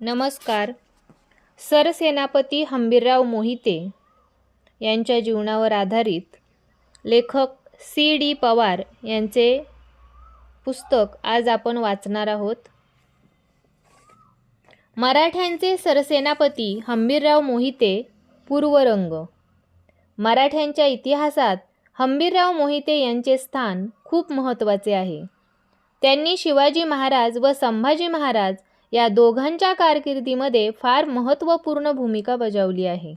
नमस्कार. सरसेनापती हंबीरराव मोहिते यांच्या जीवनावर आधारित लेखक सी डी पवार यांचे पुस्तक आज आपण वाचणार आहोत. मराठ्यांचे सरसेनापती हंबीरराव मोहिते पूर्वरंग. मराठ्यांच्या इतिहासात हंबीरराव मोहिते यांचे स्थान खूप महत्त्वाचे आहे. त्यांनी शिवाजी महाराज व संभाजी महाराज या दोघांच्या कारकिर्दीमध्ये फार महत्त्वपूर्ण भूमिका बजावली आहे.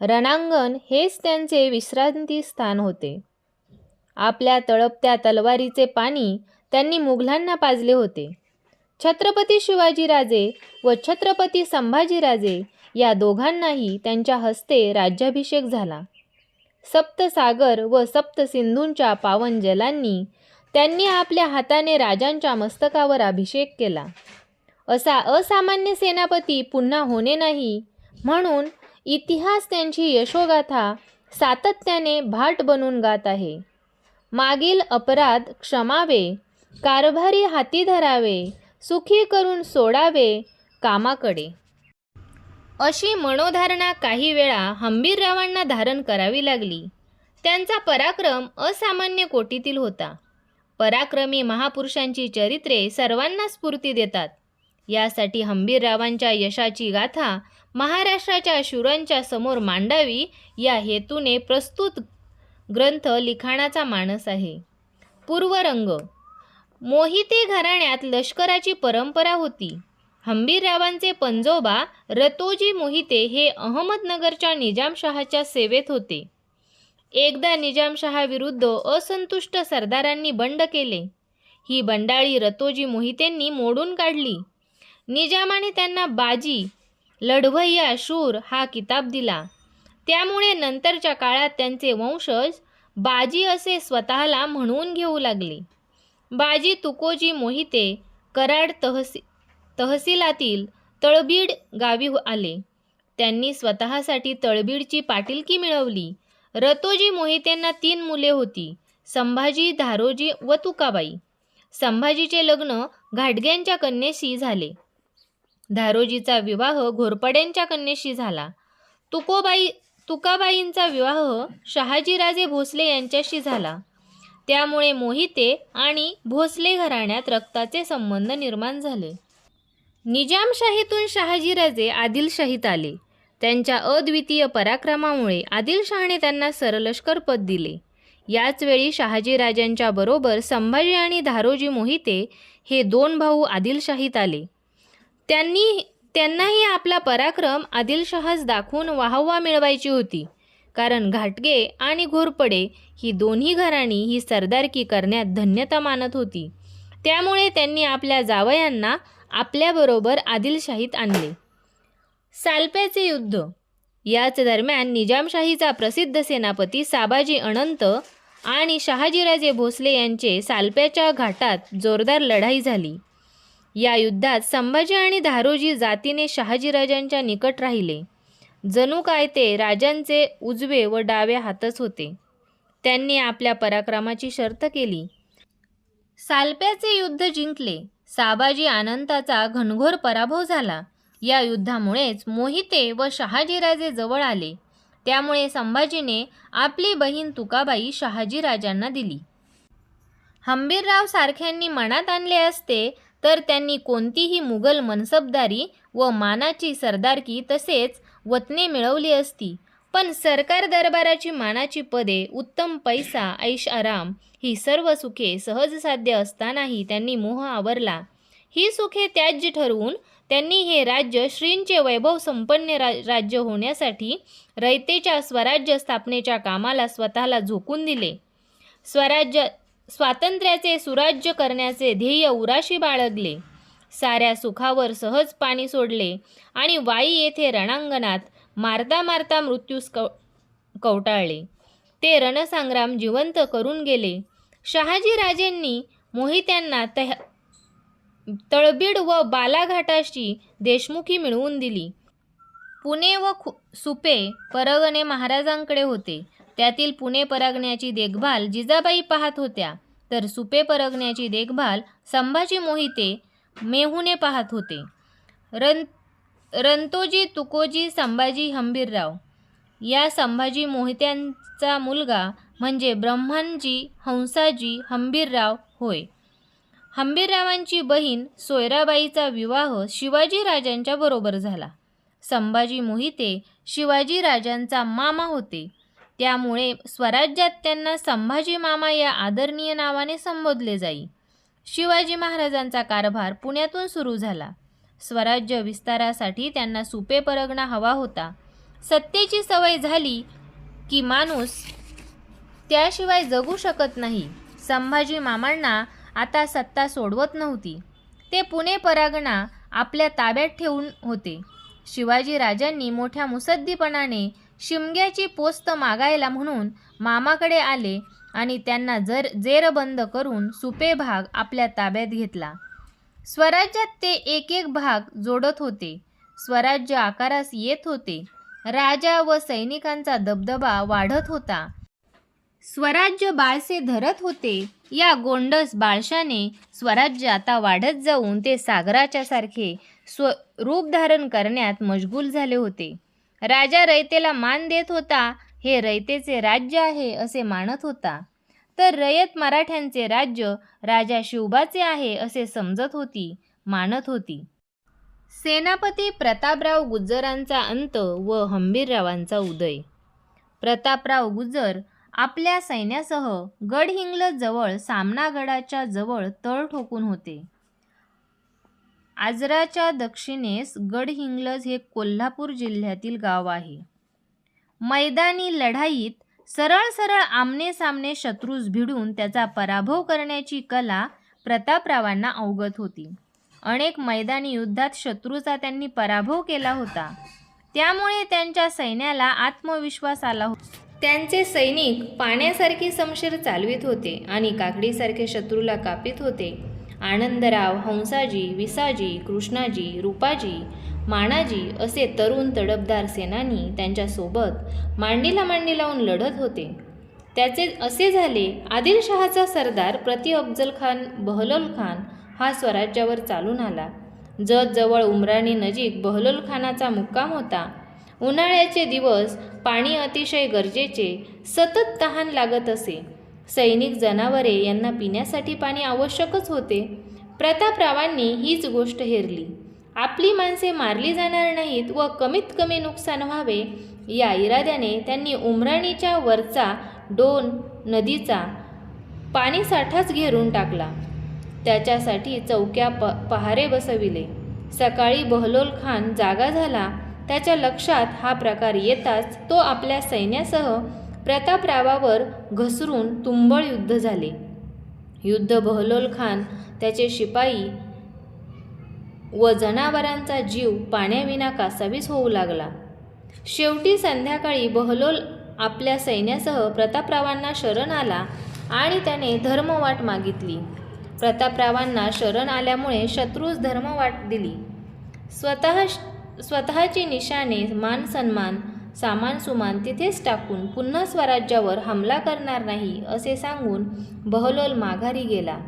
रणांगण हेच त्यांचे विश्रांती स्थान होते. आपल्या तळपत्या तलवारीचे पाणी त्यांनी मुघलांना पाजले होते. छत्रपती शिवाजीराजे व छत्रपती संभाजीराजे या दोघांनाही त्यांच्या हस्ते राज्याभिषेक झाला. सप्तसागर व सप्तसिंधूंच्या पावन जलांनी त्यांनी आपल्या हाताने राजांच्या मस्तकावर अभिषेक केला. असा असामान्य सेनापती पुन्हा होणे नाही. म्हणून इतिहास त्यांची यशोगाथा सातत्याने भाट बनून गात आहे. मागील अपराध क्षमावे कारभारी हाती धरावे सुखी करून सोडावे कामाकडे. अशी मनोधारणा काही वेळा हंबीररावांना धारण करावी लागली. त्यांचा पराक्रम असामान्य कोटीतील होता. पराक्रमी महापुरुषांची चरित्रे सर्वांना स्फूर्ती देतात. यासाठी हंबीररावांच्या यशाची गाथा महाराष्ट्राच्या शूरांच्या समोर मांडावी या हेतूने प्रस्तुत ग्रंथ लिखाणाचा मानस आहे. पूर्वरंग. मोहिते घराण्यात लष्कराची परंपरा होती. हंबीररावांचे पंजोबा रतोजी मोहिते हे अहमदनगरच्या निजामशहाच्या सेवेत होते. एकदा निजामशहाविरुद्ध असंतुष्ट सरदारांनी बंड केले. ही बंडाळी रतोजी मोहितेंनी मोडून काढली. निजामाने त्यांना बाजी लढवय्या शूर हा किताब दिला. त्यामुळे नंतरच्या काळात त्यांचे वंशज बाजी असे स्वतःला म्हणून घेऊ लागले. बाजी तुकोजी मोहिते कराड तहसी तहसीलातील तळबीड गावी हो-, आले. त्यांनी स्वतःसाठी तळबीडची पाटीलकी मिळवली. रतोजी मोहितेंना तीन मुले होती संभाजी धारोजी व तुकाबाई. संभाजीचे लग्न घाटग्यांच्या कन्येशी झाले. धारोजीचा विवाह घोरपड्यांच्या कन्येशी झाला. तुकोबाई तुकाबाईंचा विवाह शहाजीराजे भोसले यांच्याशी झाला. त्यामुळे मोहिते आणि भोसले घराण्यात रक्ताचे संबंध निर्माण झाले. निजामशाहीतून शहाजीराजे आदिलशाहीत आले. त्यांच्या अद्वितीय पराक्रमामुळे आदिलशहाने त्यांना सरलष्कर पद दिले. याच वेळी शहाजीराजांच्या बरोबर संभाजी आणि धारोजी मोहिते हे दोन भाऊ आदिलशाहीत आले. त्यांनी त्यांनाही आपला पराक्रम आदिलशहाच दाखवून वाहवा मिळवायची होती. कारण घाटगे आणि घोरपडे ही दोन्ही घराणी ही सरदारकी करण्यात धन्यता मानत होती. त्यामुळे त्यांनी आपल्या जावयांना आपल्याबरोबर आदिलशाहीत आणले. सालप्याचे युद्ध. याच दरम्यान निजामशाहीचा प्रसिद्ध सेनापती साबाजी अनंत आणि शहाजीराजे भोसले यांचे सालप्याच्या घाटात जोरदार लढाई झाली. या युद्धात संभाजी आणि धारोजी जातीने शहाजीराजांच्या निकट राहिले. जणू काय ते राजांचे उजवे व डावे हातच होते. त्यांनी आपल्या पराक्रमाची शर्त केली. सालप्याचे युद्ध जिंकले. साबाजी आनंदाचा घनघोर पराभव झाला. या युद्धामुळेच मोहिते व शहाजीराजे जवळ आले. त्यामुळे संभाजीने आपली बहीण तुकाबाई शहाजीराजांना दिली. हंबीरराव सारख्यांनी मनात आणले असते तर त्यांनी कोणतीही मुघल मनसबदारी व मानाची सरदारकी तसेच वतने मिळवली असती. पण सरकार दरबाराची मानाची पदे उत्तम पैसा ऐश आराम ही सर्व सुखे सहज साध्य असतानाही त्यांनी मोह आवरला. ही सुखे त्याज्य ठरवून त्यांनी हे राज्य श्रींचे वैभव संपन्न रा राज्य होण्यासाठी रयतेच्या स्वराज्य स्थापनेच्या कामाला स्वतःला झोकून दिले. स्वराज्य स्वातंत्र्याचे सुराज्य करण्याचे ध्येय उराशी बाळगले. साऱ्या सुखावर सहज पाणी सोडले आणि वाई येथे रणांगणात मारता मारता मृत्यूस कव कवटाळले. ते रणसंग्राम जिवंत करून गेले. शहाजीराजेंनी मोहित्यांना तह तळबीड व बालाघाटाशी देशमुखी मिळवून दिली. पुणे व खु सुपे परगणे महाराजांकडे होते. त्यातील पुणे परगण्याची देखभाल जिजाबाई पाहत होत्या. तर सुपे परगण्याची देखभाल संभाजी मोहिते मेहूने पाहत होते. रं रंतोजी तुकोजी संभाजी हंबीरराव. या संभाजी मोहित्यांचा मुलगा म्हणजे ब्रह्मणजी हंसाजी हंबीरराव होय. हंबीररावांची बहीण सोयराबाईचा विवाह शिवाजीराजांच्या बरोबर झाला. संभाजी मोहिते शिवाजी राजांचा मामा होते. त्यामुळे स्वराज्यात त्यांना संभाजी मामा या आदरणीय नावाने संबोधले जाई. शिवाजी महाराजांचा कारभार पुण्यातून सुरू झाला. स्वराज्य विस्तारासाठी त्यांना सुपे परगणा हवा होता. सत्तेची सवय झाली की माणूस त्याशिवाय जगू शकत नाही. संभाजी मामांना आता सत्ता सोडवत नव्हती. ते पुणे परागणा आपल्या ताब्यात ठेवून होते. शिवाजी राजांनी मोठ्या मुसद्दीपणाने शिमग्याची पोस्त मागायला म्हणून मामाकडे आले आणि त्यांना जर जेरबंद करून सुपे भाग आपल्या ताब्यात घेतला. स्वराज्यात ते एक एक भाग जोडत होते. स्वराज्य आकारास येत होते. राजा व सैनिकांचा दबदबा वाढत होता. स्वराज्य बाळसे धरत होते. या गोंडस बाळशाने स्वराज्य आता वाढत जाऊन ते सागराच्या सारखे स्व रूप धारण करण्यात मशगूल झाले होते. राजा रयतेला मान देत होता हे रयतेचे राज्य आहे असे मानत होता. तर रयत मराठ्यांचे राज्य राजा शिवबाचे आहे असे समजत होती मानत होती. सेनापती प्रतापराव गुज्जरांचा अंत व हंबीररावांचा उदय. प्रतापराव गुज्जर आपल्या सैन्यासह गडहिंग्लजवळ सामनागडाच्या जवळ तळ ठोकून होते. आजराच्या दक्षिणेस गडहिंग्लज हे कोल्हापूर जिल्ह्यातील गाव आहे. मैदानी लढाईत सरळ सरळ आमने सामने शत्रूस भिडून त्याचा पराभव करण्याची कला प्रतापरावांना अवगत होती. अनेक मैदानी युद्धात शत्रूचा त्यांनी पराभव केला होता. त्यामुळे त्यांच्या सैन्याला आत्मविश्वास आला होता. त्यांचे सैनिक पाण्यासारखी समशीर चालवित होते आणि काकडीसारखे शत्रूला कापित होते. आनंदराव हंसाजी विसाजी कृष्णाजी रूपाजी मानाजी असे तरुण तडफदार सेनानी त्यांच्यासोबत मांडीला मांडी लावून लढत होते. त्याचे असे झाले आदिलशहाचा सरदार प्रति अफजल खान बहलोल खान हा स्वराज्यावर चालून आला. जत जवळ उमराणी नजीक बहलोल खानाचा मुक्काम होता. उन्हाळ्याचे दिवस पाणी अतिशय गरजेचे सतत तहान लागत असे. सैनिक जनावरे यांना पिण्यासाठी पाणी आवश्यकच होते. प्रतापरावांनी हीच गोष्ट हेरली. आपली माणसे मारली जाणार नाहीत व कमीत कमी नुकसान व्हावे या इराद्याने त्यांनी उमराणीच्या वरचा डोन नदीचा पाणीसाठाच घेरून टाकला. त्याच्यासाठी चौक्या प पहारे बसविले. सकाळी बहलोल खान जागा झाला. त्याच्या लक्षात हा प्रकार येताच तो आपल्या सैन्यासह प्रतापरावावर घसरून तुंबळ युद्ध झाले. युद्ध बहलोल खान त्याचे शिपाई व जनावरांचा जीव पाण्याविना कासावीस होऊ लागला. शेवटी संध्याकाळी बहलोल आपल्या सैन्यासह प्रतापरावांना शरण आला आणि त्याने धर्मवाट मागितली. प्रतापरावांना शरण आल्यामुळे शत्रूस धर्मवाट दिली. स्वतः स्वतःची निशाणे मान सन्मान सामान सुमान तिथेच टाकून पुन्हा स्वराज्यावर हमला करणार नाही असे सांगून बहलोल माघारी गेला.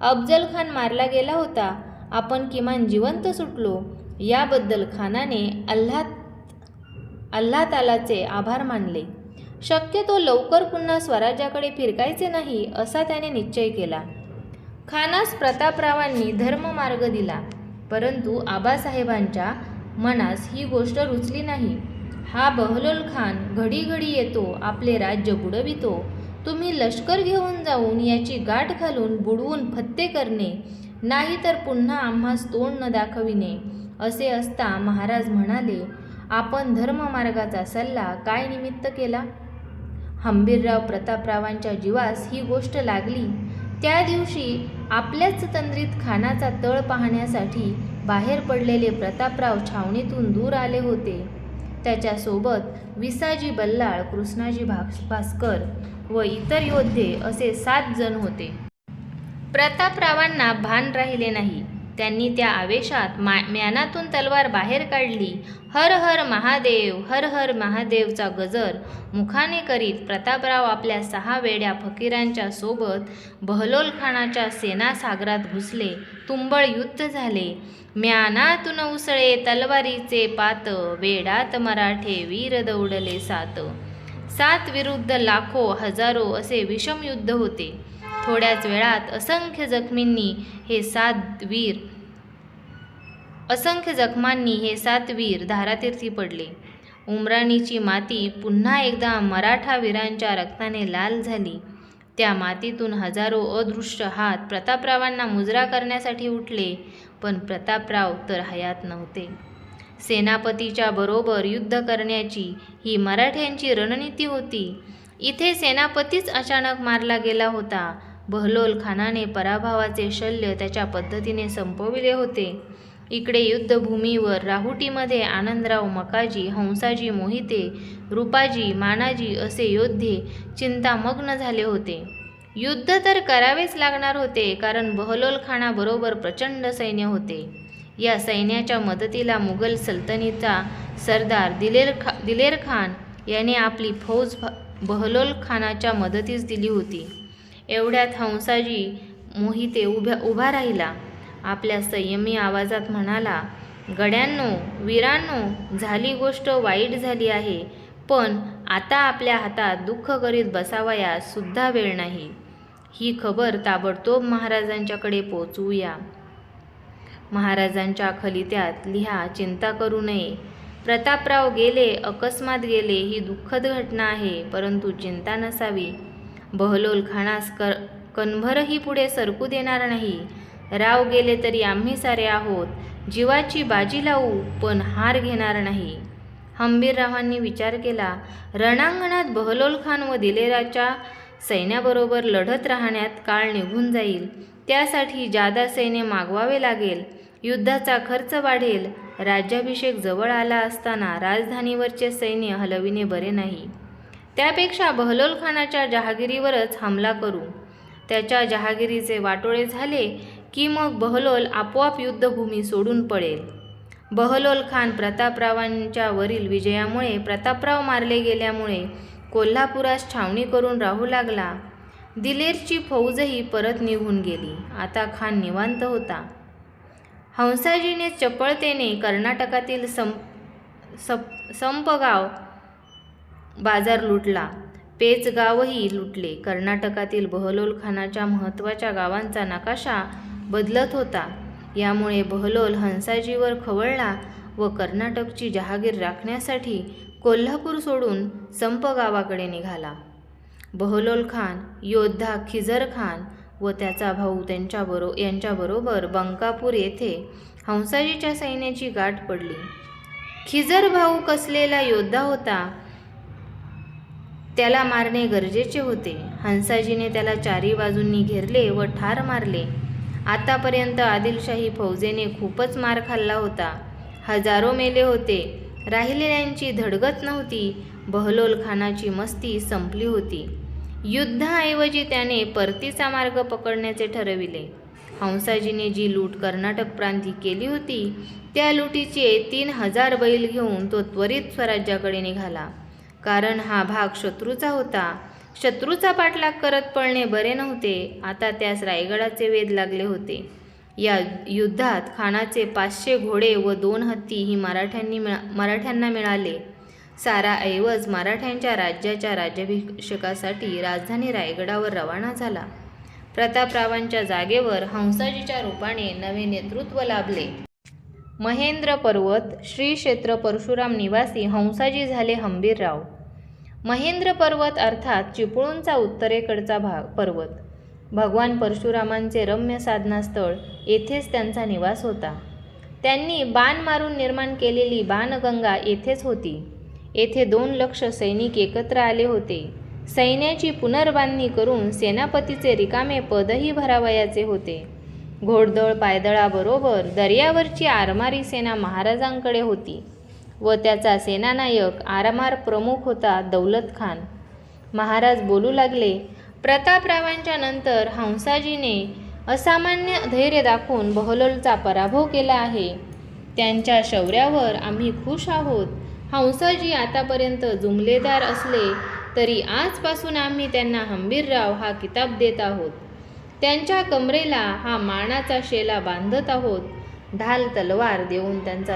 अफजल खान मारला गेला होता. आपण किमान जिवंत सुटलो. याबद्दल खानाने अल्लाह अल्हातालाचे आभार मानले. शक्यतो लवकर पुन्हा स्वराज्याकडे फिरकायचे नाही असा त्याने निश्चय केला. खानास प्रतापरावांनी धर्ममार्ग दिला. परंतु आबासाहेबांच्या मनास ही गोष्ट रुचली नाही. हा बहलोल खान घडी घडी येतो आपले राज्य बुडवितो. तुम्ही लष्कर घेऊन जाऊन याची गाठ घालून बुडवून फत्ते करणे नाही तर पुन्हा आम्हास तोंड न दाखविणे असे असता महाराज म्हणाले आपण धर्ममार्गाचा सल्ला काय निमित्त केला? हंबीरराव प्रतापरावांच्या जीवास ही गोष्ट लागली. त्या दिवशी आपल्याच तंद्रीत खानाचा तळ पाहण्यासाठी बाहेर पडलेले प्रतापराव छावणीतून दूर आले होते. त्याच्यासोबत विसाजी बल्लाळ कृष्णाजी भास भास्कर व इतर योद्धे असे सात जण होते. प्रतापरावांना भान राहिले नाही. त्यांनी त्या आवेशात मा म्यानातून तलवार बाहेर काढली. हर हर महादेव हर हर महादेवचा गजर मुखाने करीत प्रतापराव आपल्या सहा वेड्या फकीरांच्या सोबत बहलोल खानाच्या सेनासागरात घुसले. तुंबळ युद्ध झाले. म्यानातून उसळे तलवारीचे पात वेडात मराठे वीर दौडले सात. सात विरुद्ध लाखो हजारो असे विषम युद्ध होते. थोड्याच वेळात असंख्य जखमींनी हे सात वीर असंख्य जखमांनी हे सात वीर धारातीर्थी पडले. उमराणीची माती पुन्हा एकदा मराठा वीरांच्या रक्ताने लाल झाली. त्या मातीतून हजारो अदृश्य हात प्रतापरावांना मुजरा करण्यासाठी उठले पण प्रतापराव तर हयात नव्हते. सेनापतीच्या बरोबर युद्ध करण्याची ही मराठ्यांची रणनीती होती. इथे सेनापतीच अचानक मारला गेला होता. बहलोल खानाने पराभवाचे शल्य त्याच्या पद्धतीने संपविले होते. इकडे युद्धभूमीवर राहुटीमध्ये आनंदराव मकाजी हंसाजी मोहिते रूपाजी मानाजी असे योद्धे चिंतामग्न झाले होते. युद्ध तर करावेच लागणार होते कारण बहलोल खानाबरोबर प्रचंड सैन्य होते. या सैन्याच्या मदतीला मुघल सल्तनीचा सरदार दिलेर खा दिलेर खान याने आपली फौज बहलोल खानाच्या मदतीस दिली होती. एवढ्यात हंसाजी मोहिते उभ्या उभा राहिला. आपल्या संयमी आवाजात म्हणाला गड्यांनो वीरांनो झाली गोष्ट वाईट झाली आहे पण आता आपल्या हातात दुःख करीत बसावयास सुद्धा वेळ नाही. ही खबर ताबडतोब महाराजांच्याकडे पोचवूया. महाराजांच्या खलित्यात लिहा चिंता करू नये. प्रतापराव गेले अकस्मात गेले ही दुःखद घटना आहे परंतु चिंता नसावी. बहलोल खानास कर कणभरही पुढे सरकू देणार नाही. राव गेले तरी आम्ही सारे आहोत. जीवाची बाजी लावू पण हार घेणार नाही. हंबीररावांनी विचार केला रणांगणात बहलोल खान व दिलेराच्या सैन्याबरोबर लढत राहण्यात काळ निघून जाईल. त्यासाठी जादा सैन्य मागवावे लागेल. युद्धाचा खर्च वाढेल. राज्याभिषेक जवळ आला असताना राजधानीवरचे सैन्य हलविणे बरे नाही. त्यापेक्षा बहलोल खानाच्या जहागिरीवरच हमला करू. त्याच्या जहागिरीचे वाटोळे झाले की मग बहलोल आपोआप युद्धभूमी सोडून पडेल बहलोल खान प्रतापरावांच्या वरील विजयामुळे प्रतापराव मारले गेल्यामुळे कोल्हापुरास छावणी करून राहू लागला. दिलेरची फौजही परत निघून गेली. आता खान निवांत होता. हंसाजीने चपळतेने कर्नाटकातील सं सप संपगाव बाजार लुटला. पेचगावही लुटले. कर्नाटकातील बहलोल खानाच्या महत्त्वाच्या गावांचा नकाशा बदलत होता. यामुळे बहलोल हंसाजीवर खवळला व कर्नाटकची जहागीर राखण्यासाठी कोल्हापूर सोडून संप गावाकडे निघाला. बहलोल खान योद्धा खिजर खान व त्याचा भाऊ त्यांच्याबरो यांच्याबरोबर बंकापूर येथे हंसाजीच्या सैन्याची गाठ पडली. खिजर भाऊ कसलेला योद्धा होता? त्याला मारणे गरजेचे होते. हंसाजीने त्याला चारी बाजूंनी घेरले व ठार मारले. आतापर्यंत आदिलशाही फौजेने खूपच मार खाल्ला होता. हजारो मेले होते. राहिलेल्यांची धडगत नव्हती. बहलोल खानाची मस्ती संपली होती. युद्धाऐवजी त्याने परतीचा मार्ग पकडण्याचे ठरविले. हंसाजीने जी लूट कर्नाटक प्रांती केली होती त्या लुटीचे तीन हजार बैल घेऊन तो त्वरित स्वराज्याकडे निघाला. कारण हा भाग शत्रूचा होता. शत्रूचा पाठलाग करत पळणे बरे नव्हते. आता त्यास रायगडाचे वेध लागले होते. या युद्धात खानाचे पाचशे घोडे व दोन हत्ती ही मराठ्यांनी मिळा मराठ्यांना मिळाले. सारा ऐवज मराठ्यांच्या राज्याच्या राज्याभिषेकासाठी राजधानी रायगडावर रवाना झाला. प्रतापरावांच्या जागेवर हंसाजीच्या रूपाने नवे नेतृत्व लाभले. महेंद्र पर्वत श्री क्षेत्र परशुराम निवासी हंसाजी झाले हंबीरराव. महेंद्र पर्वत अर्थात चिपळूणचा उत्तरेकडचा भाग पर्वत. भगवान परशुरामांचे रम्य साधनास्थळ येथेच त्यांचा निवास होता. त्यांनी बाण मारून निर्माण केलेली बाणगंगा येथेच होती. येथे दोन लक्ष सैनिक एकत्र आले होते. सैन्याची पुनर्बांधणी करून सेनापतीचे रिकामे पदही भरावयाचे होते. घोडदळ पायदळाबरोबर दर्यावरची आरमारी सेना महाराजांकडे होती. व त्याचा सेनानायक आरमार प्रमुख होता दौलत खान. महाराज बोलू लागले प्रतापरावांच्या नंतर हंसाजीने असामान्य धैर्य दाखवून बहलोलचा पराभव केला आहे. त्यांच्या शौर्यावर आम्ही खुश आहोत. हंसाजी आतापर्यंत जुमलेदार असले तरी आजपासून आम्ही त्यांना हंबीरराव हा किताब देत आहोत. त्यांच्या कमरेला हा मानाचा शेला बांधत आहोत. ढाल तलवार देऊन त्यांचा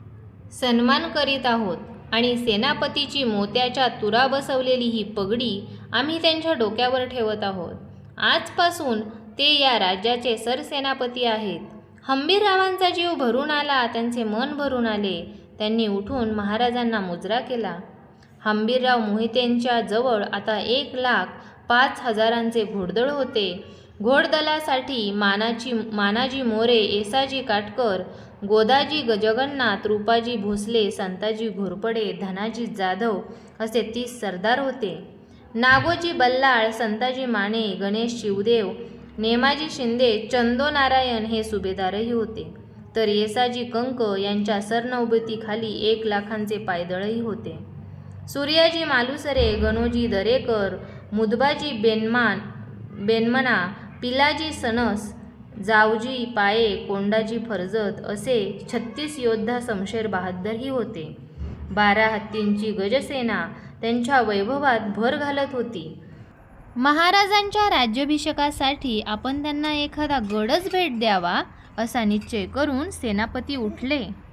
सन्मान करीत आहोत. आणि सेनापतीची मोत्याच्या तुरा बसवलेली ही पगडी आम्ही त्यांच्या डोक्यावर ठेवत आहोत. आजपासून ते या राज्याचे सरसेनापती आहेत. हंबीररावांचा जीव भरून आला त्यांचे मन भरून आले. त्यांनी उठून महाराजांना मुजरा केला. हंबीरराव मोहितेंच्या जवळ आता एक लाख पाच हजारांचे घोडदळ होते. घोडदलासाठी मानाची मानाजी मोरे येसाजी काटकर गोदाजी ग जगन्नाथ रूपाजी भोसले संताजी घोरपडे धनाजी जाधव असे तीस सरदार होते. नागोजी बल्लाळ संताजी माने गणेश शिवदेव नेमाजी शिंदे चंदो नारायण हे सुभेदारही होते. तर येसाजी कंक यांच्या सरनौबतीखाली एक लाखांचे पायदळही होते. सूर्याजी मालुसरे गणोजी दरेकर मुदबाजी बेनमान बेनमना पिलाजी सणस जावजी पाये कोंडाजी फरजत असे छत्तीस योद्धा समशेर बहाद्दरही होते. बारा हत्तींची गजसेना त्यांच्या वैभवात भर घालत होती. महाराजांच्या राज्याभिषेकासाठी आपण त्यांना एखादा गडच भेट द्यावा असा निश्चय करून सेनापती उठले.